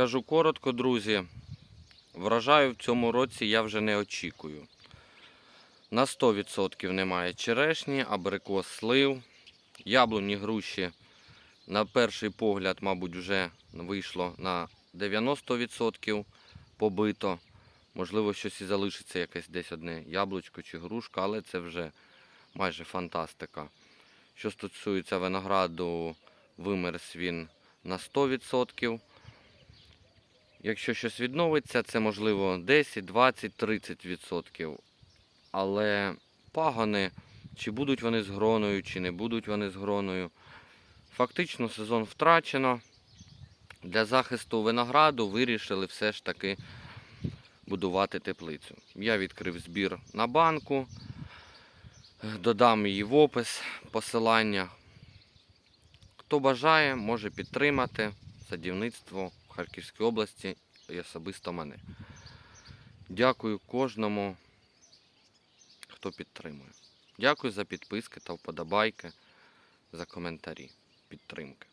Скажу коротко, друзі. Врожаю в цьому році я вже не очікую. На 100% немає черешні, абрикос слив, яблуні груші. На перший погляд, мабуть, вже вийшло на 90% побито. Можливо, щось і залишиться якесь десь одне яблучко чи грушка, але це вже майже фантастика. Що стосується винограду, вимерз він на 100%. Якщо щось відновиться, це можливо 10, 20, 30%. Але пагони, чи будуть вони з гроною, чи не будуть вони з гроною. Фактично сезон втрачено. Для захисту винограду вирішили все ж таки будувати теплицю. Я відкрив збір на банку, додам її в опис, посилання. Хто бажає, може підтримати садівництво Харківській області і особисто мене. Дякую кожному, хто підтримує. Дякую за підписки та вподобайки, за коментарі, підтримки.